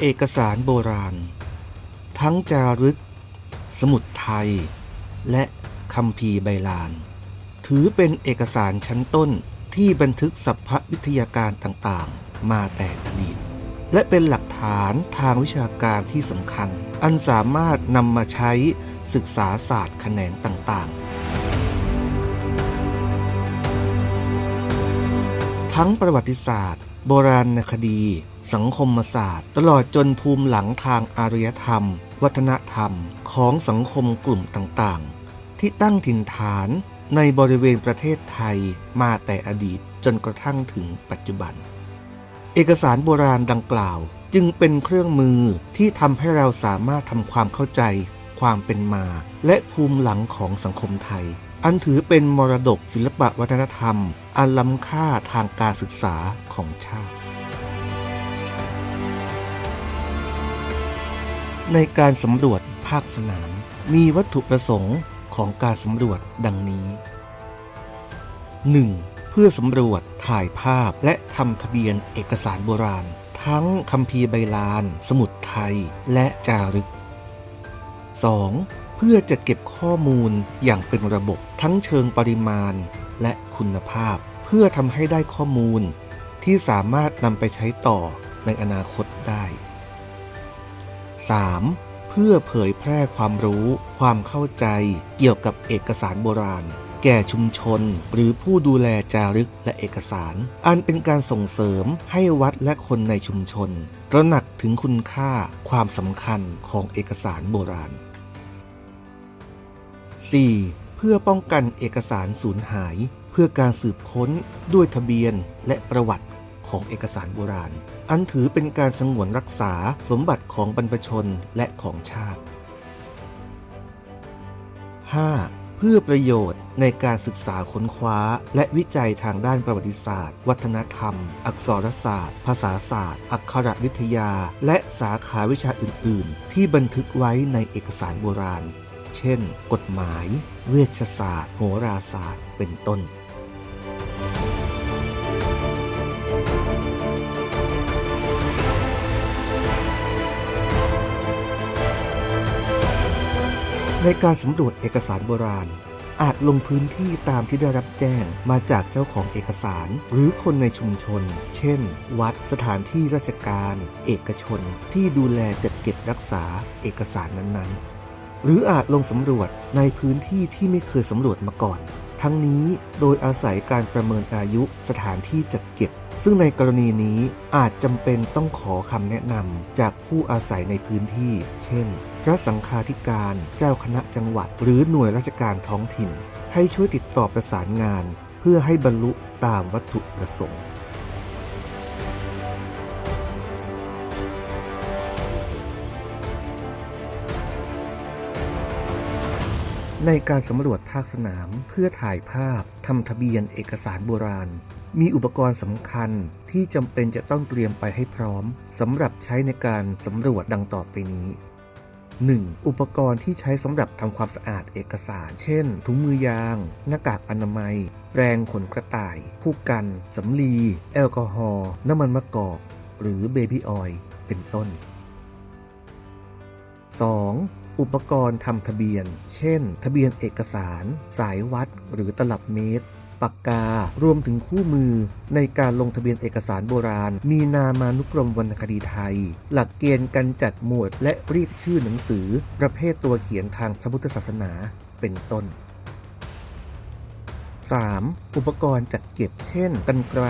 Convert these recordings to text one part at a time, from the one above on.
เอกสารโบราณ ทั้งจารึก สมุดไทย และคัมภีร์ใบลาน ถือเป็นเอกสารชั้นต้นที่บันทึกสรรพวิทยาการต่างๆ มาแต่อดีต และเป็นหลักฐานทางวิชาการที่สำคัญ อันสามารถนำมาใช้ศึกษาศาสตร์แขนงต่างๆ ทั้งประวัติศาสตร์ โบราณคดี สังคมศาสตร์ ตลอดจนภูมิหลังทางอารยธรรม วัฒนธรรมของสังคมกลุ่มต่างๆ ที่ตั้งถิ่นฐานในบริเวณประเทศไทยมาแต่อดีตจนกระทั่งถึงปัจจุบัน เอกสารโบราณดังกล่าวจึงเป็นเครื่องมือที่ทำให้เราสามารถทำความเข้าใจ ความเป็นมา และภูมิหลังของสังคมไทย อันถือเป็นมรดกศิลปวัฒนธรรม อันล้ำค่าทางการศึกษาของชาติ ในการสำรวจภาคสนาม มีวัตถุประสงค์ของการสำรวจดังนี้ 1. เพื่อสำรวจถ่ายภาพและทำทะเบียนเอกสารโบราณ ทั้งคัมภีร์ใบลาน สมุดไทย และจารึก 2. เพื่อจะเก็บข้อมูลอย่างเป็นระบบทั้งเชิงปริมาณและคุณภาพ เพื่อทำให้ได้ข้อมูลที่สามารถนำไปใช้ต่อในอนาคตได้ 3. เพื่อเผยแพร่ความรู้ ความเข้าใจ เกี่ยวกับเอกสารโบราณ แก่ชุมชน หรือผู้ดูแลจารึกและเอกสาร อันเป็นการส่งเสริมให้วัดและคนในชุมชน ตระหนักถึงคุณค่าความสำคัญของเอกสารโบราณ 4. เพื่อป้องกันเอกสารสูญหาย เพื่อการสืบค้นด้วยทะเบียนและประวัติ ของเอกสารโบราณ อันถือเป็นการสงวนรักษาสมบัติของบรรพชนและของชาติ 5. เพื่อประโยชน์ในการศึกษาค้นคว้า และวิจัยทางด้านประวัติศาสตร์ วัฒนธรรม อักษรศาสตร์ ภาษาศาสตร์ อักขรวิทยา และสาขาวิชาอื่น ๆ ที่บันทึกไว้ในเอกสารโบราณ เช่น กฎหมาย เวชศาสตร์ โหราศาสตร์ เป็นต้น ในการสำรวจเอกสารโบราณ อาจลงพื้นที่ตามที่ได้รับแจ้งมาจากเจ้าของเอกสาร หรือคนในชุมชน เช่น วัดสถานที่ราชการ เอกชนที่ดูแลจัดเก็บรักษาเอกสารนั้นๆ หรืออาจลงสำรวจในพื้นที่ที่ไม่เคยสำรวจมาก่อน ทั้งนี้โดยอาศัยการประเมินอายุสถานที่จัดเก็บซึ่งในกรณีนี้อาจจำเป็นต้องขอคำแนะนำจากผู้อาศัยในพื้นที่ เช่น พระสังฆาธิการเจ้าคณะจังหวัด หรือหน่วยราชการท้องถิ่น ให้ช่วยติดต่อประสานงาน เพื่อให้บรรลุตามวัตถุประสงค์ในการสำรวจภาคสนามเพื่อถ่ายภาพทำทะเบียนเอกสารโบราณ มีอุปกรณ์สำคัญที่จำเป็นจะต้องเตรียมไปให้พร้อมสำหรับใช้ในการสำรวจดังต่อไปนี้ 1. อุปกรณ์ที่ใช้สำหรับทำความสะอาดเอกสาร เช่น ถุงมือยาง หน้ากากอนามัย แปรงขนกระต่าย ผู้กัน สำลี แอลกอฮอล์ น้ำมันมะกอก หรือเบบี้ออยล์ เป็นต้น 2. อุปกรณ์ทำทะเบียน เช่น ทะเบียนเอกสาร สายวัด หรือตลับเมตร ปากกา รวมถึงคู่มือ ในการลงทะเบียนเอกสารโบราณ มีนามานุกรมวรรณคดีไทย หลักเกณฑ์การจัดหมวดและเรียกชื่อหนังสือ ประเภทตัวเขียนทางพระพุทธศาสนาเป็นต้น 3. อุปกรณ์จัดเก็บเช่น กันไกร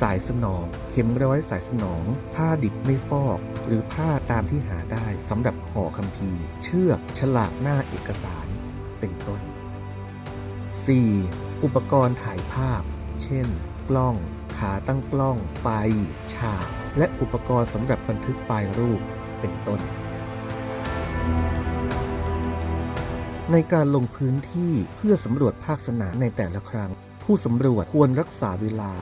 สายสนอง เข็มร้อยสายสนอง ผ้าดิบไม่ฟอก หรือผ้าตามที่หาได้สำหรับห่อคัมภีร์ เชือก ฉลากหน้าเอกสาร เป็นต้น 4. อุปกรณ์ถ่ายภาพ เช่น กล้อง ขาตั้งกล้อง ไฟ ฉาก และอุปกรณ์สำหรับบันทึกไฟล์รูป เป็นต้น ในการลงพื้นที่เพื่อสำรวจภาคสนามในแต่ละครั้ง ผู้สำรวจควรรักษาเวลา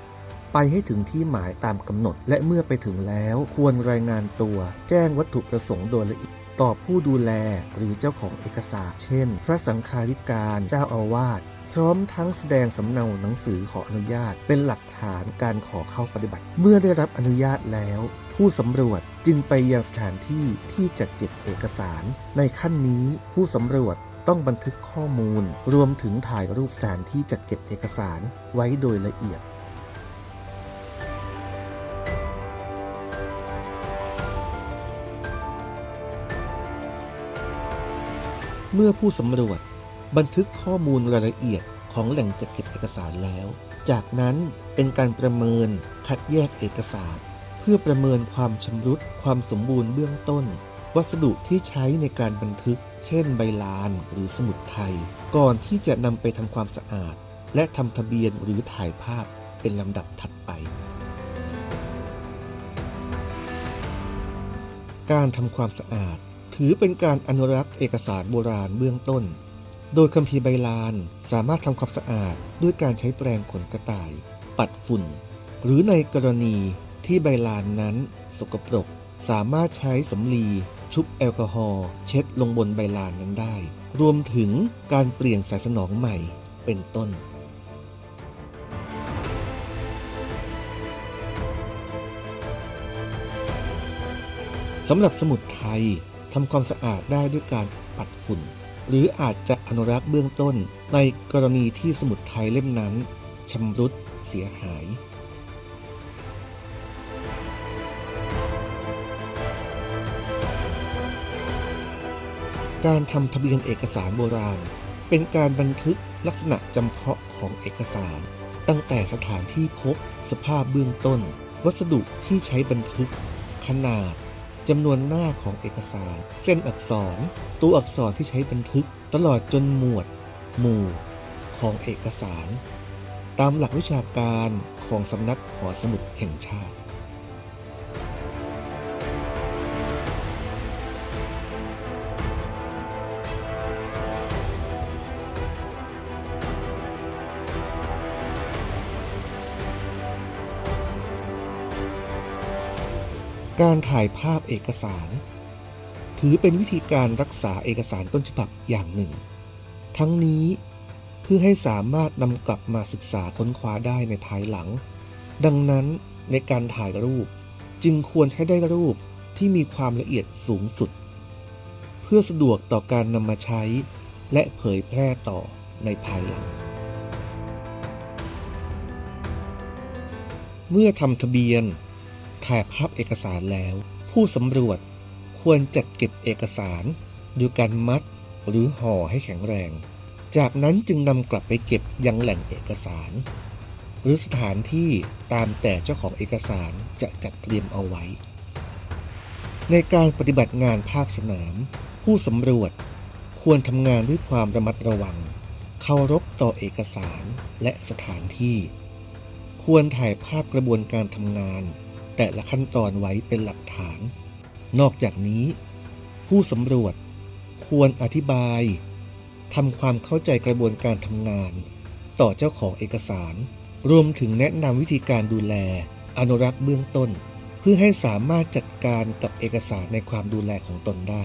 ไปให้ถึงที่หมายตามกำหนด และเมื่อไปถึงแล้วควรรายงานตัว แจ้งวัตถุประสงค์โดยละเอียดต่อผู้ดูแลหรือเจ้าของเอกสาร เช่น พระสังฆาธิการ เจ้าอาวาส ร้อมทั้งแสดงสำเนาหนังสือขออนุญาต เป็นหลักฐานการขอเข้าปฏิบัติ เมื่อได้รับอนุญาตแล้วผผู้สำรวจจึงไปยังสถานที่ที่จัดเก็บเอกสาร ในขั้นนี้ผู้สำรวจต้องบันทึกข้อมูล รวมถึงถ่ายรูปสถานที่จัดเก็บเอกสารไว้โดยละเอียดเมื่อผู้สำรวจ บันทึกข้อมูลรายละเอียดของแหล่งจัดเก็บเอกสารแล้ว จากนั้นเป็นการประเมินคัดแยกเอกสาร เพื่อประเมินความชำรุดความสมบูรณ์เบื้องต้น วัสดุที่ใช้ในการบันทึก เช่นใบลานหรือสมุดไทย ก่อนที่จะนำไปทำความสะอาด และทำทะเบียนหรือถ่ายภาพเป็นลำดับถัดไป การทำความสะอาด ถือเป็นการอนุรักษ์เอกสารโบราณเบื้องต้น โดยคัมภีร์ใบลานสามารถทำความสะอาดด้วยการใช้แปรงขนกระต่าย ปัดฝุ่น หรือในกรณีที่ใบลานนั้น สกปรก สามารถใช้สำลีชุบแอลกอฮอล์เช็ดลงบนใบลานนั้นได้ รวมถึงการเปลี่ยนสายสนองใหม่เป็นต้น สำหรับสมุดไทยทำความสะอาดได้ด้วยการปัดฝุ่น หรืออาจจะอนุรักษ์เบื้องต้น ในกรณีที่สมุดไทยเล่มนั้นชำรุดเสียหายการทำทะเบียนเอกสารโบราณ เป็นการบันทึกลักษณะจำเพาะของเอกสาร ตั้งแต่สถานที่พบ สภาพเบื้องต้น วัสดุที่ใช้บันทึก ขนาด จำนวนหน้าของเอกสาร เส้นอักษร ตัวอักษรที่ใช้บันทึก ตลอดจนหมวด หมู่ ของเอกสาร ตามหลักวิชาการของสำนักหอสมุดแห่งชาติ การถ่ายภาพเอกสาร ถือเป็นวิธีการรักษาเอกสารต้นฉบับอย่างหนึ่ง ทั้งนี้เพื่อให้สามารถนำกลับมาศึกษาค้นคว้าได้ในภายหลัง ดังนั้นในการถ่ายรูปจึงควรให้ได้รูปที่มีความละเอียดสูงสุด เพื่อสะดวกต่อการนำมาใช้ และเผยแพร่ต่อในภายหลัง เมื่อทำทะเบียน ถ่ายภาพเอกสารแล้ว ผู้สำรวจควรจัดเก็บเอกสารโดยการมัดหรือห่อให้แข็งแรง จากนั้นจึงนำกลับไปเก็บยังแหล่งเอกสาร หรือสถานที่ตามแต่เจ้าของเอกสารจะจัดเตรียมเอาไว้ ในการปฏิบัติงานภาคสนาม ผู้สำรวจควรทำงานด้วยความระมัดระวัง เคารพต่อเอกสารและสถานที่ ควรถ่ายภาพกระบวนการทำงาน แต่ละขั้นตอนไว้เป็นหลักฐาน นอกจากนี้ ผู้สำรวจควรอธิบายทำความเข้าใจกระบวนการทำงาน ต่อเจ้าของเอกสาร รวมถึงแนะนำวิธีการดูแล อนุรักษ์เบื้องต้น เพื่อให้สามารถจัดการกับเอกสารในความดูแลของตนได้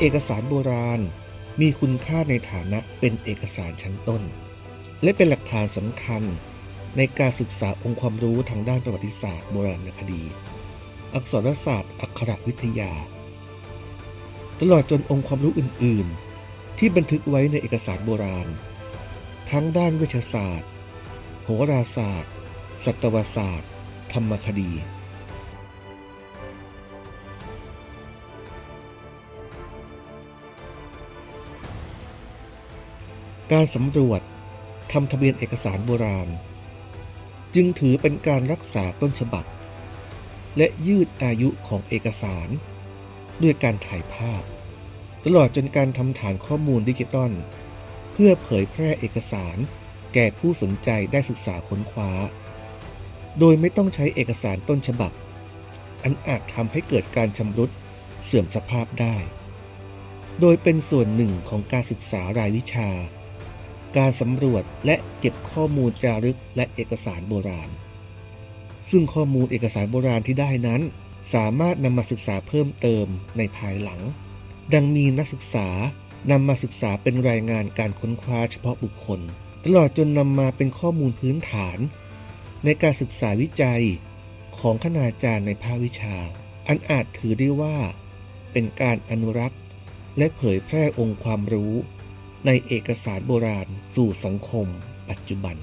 เอกสารโบราณมีคุณค่าในฐานะเป็นเอกสารชั้นต้น และเป็นหลักฐานสำคัญในการศึกษาองค์ความรู้ทางด้านประวัติศาสตร์โบราณคดี อักษรศาสตร์ อักขรวิทยา ตลอดจนองค์ความรู้อื่น ๆ ที่บันทึกไว้ในเอกสารโบราณ ทั้งด้านเวชศาสตร์ โหราศาสตร์ สัตวศาสตร์ ธรรมคดี การสำรวจทำทะเบียนเอกสารโบราณ จึงถือเป็นการรักษาต้นฉบับ และยืดอายุของเอกสาร ด้วยการถ่ายภาพ ตลอดจนการทำฐานข้อมูลดิจิตอลเพื่อเผยแพร่เอกสาร แก่ผู้สนใจได้ศึกษาค้นคว้า โดยไม่ต้องใช้เอกสารต้นฉบับ อันอาจทำให้เกิดการชำรุดเสื่อมสภาพได้ โดยเป็นส่วนหนึ่งของการศึกษารายวิชา การสำรวจและเก็บข้อมูลจารึกและเอกสารโบราณ ซึ่งข้อมูลเอกสารโบราณที่ได้นั้น สามารถนำมาศึกษาเพิ่มเติมในภายหลัง ดังมีนักศึกษานำมาศึกษาเป็นรายงานการค้นคว้าเฉพาะบุคคล ตลอดจนนำมาเป็นข้อมูลพื้นฐาน ในการศึกษาวิจัยของคณาจารย์ในภาควิชา อันอาจถือได้ว่า เป็นการอนุรักษ์ และเผยแพร่องค์ความรู้ ในเอกสารโบราณสู่สังคมปัจจุบัน